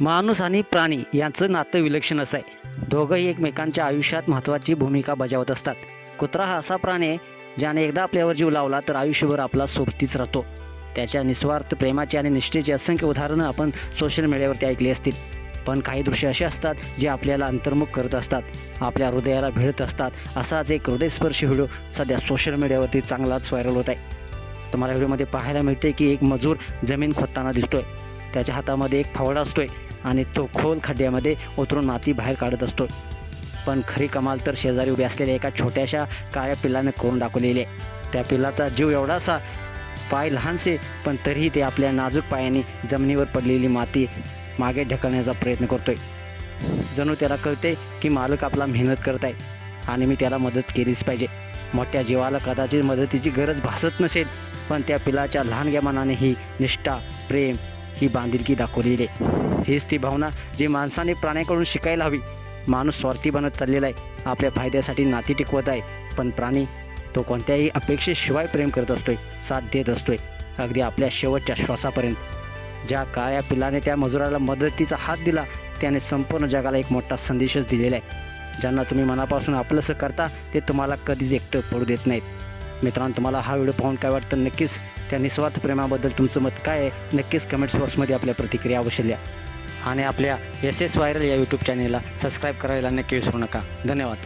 माणूस आणि प्राणी यांचं नातं विलक्षण असं आहे दोघंही एकमेकांच्या आयुष्यात महत्त्वाची भूमिका बजावत असतात. कुत्रा हा असा प्राणी आहे ज्याने एकदा आपल्यावर जीव लावला तर आयुष्यभर आपला सोबतीच राहतो. त्याच्या निस्वार्थ प्रेमाची आणि निष्ठेची असंख्य उदाहरणं आपण सोशल मीडियावरती ऐकली असतील. पण काही दृश्य असे असतात जे आपल्याला अंतर्मुख करत असतात. आपल्या हृदयाला भिडत असतात. असाच एक हृदयस्पर्शी व्हिडिओ सध्या सोशल मीडियावरती चांगलाच व्हायरल होत आहे. तुम्हाला व्हिडिओमध्ये पाहायला मिळते की एक मजूर जमीन खोदताना दिसतोय. त्याच्या हातामध्ये एक फावडा असतोय. आणि तो खोल खड्ड्यामध्ये उतरून माती बाहेर काढत असतो. पण खरी कमाल तर शेजारी उभी असलेल्या एका छोट्याशा काळ्या पिल्लाने करून दाखवलेली? आहे त्या पिल्लाचा जीव एवढासा पाय लहानसे पण तरीही ते आपल्या नाजूक पायाने जमिनीवर पडलेली माती मागे ढकलण्याचा प्रयत्न करतोय. जणू त्याला कळते की मालक आपला मेहनत करत आहे आणि मी त्याला मदत केलीच पाहिजे. मोठ्या जीवाला कदाचित मदतीची गरज भासत नसेल पण त्या पिलाच्या लहानग्या मनाने ही निष्ठा प्रेम ही बांधिलकी दाखवलेली आहे. हीच ती भावना जी माणसाने प्राण्याकडून शिकायला हवी. माणूस स्वार्थी बनत चाललेला आहे. आपल्या फायद्यासाठी नाती टिकवत आहे. पण प्राणी तो कोणत्याही अपेक्षेशिवाय प्रेम करत असतोय साथ देत असतोय. अगदी आपल्या शेवटच्या श्वासापर्यंत. ज्या काळ्या पिल्लाने त्या मजुराला मदतीचा हात दिला त्याने संपूर्ण जगाला एक मोठा संदेशच दिलेला आहे. ज्यांना तुम्ही मनापासून आपलंसं करता ते तुम्हाला कधीच एकटं पडू देत नाहीत. मित्रांनो तुम्हाला हा व्हिडिओ पाहून काय वाटतं? नक्कीच त्या निस्वार्थ प्रेमाबद्दल तुमचं मत काय आहे? नक्कीच कमेंट्स बॉक्समध्ये आपल्या प्रतिक्रिया अवश्य द्या. आणि आपल्या एस एस व्हायरल या यूट्यूब चॅनेलला सबस्क्राईब करायला नक्की विसरू नका. धन्यवाद.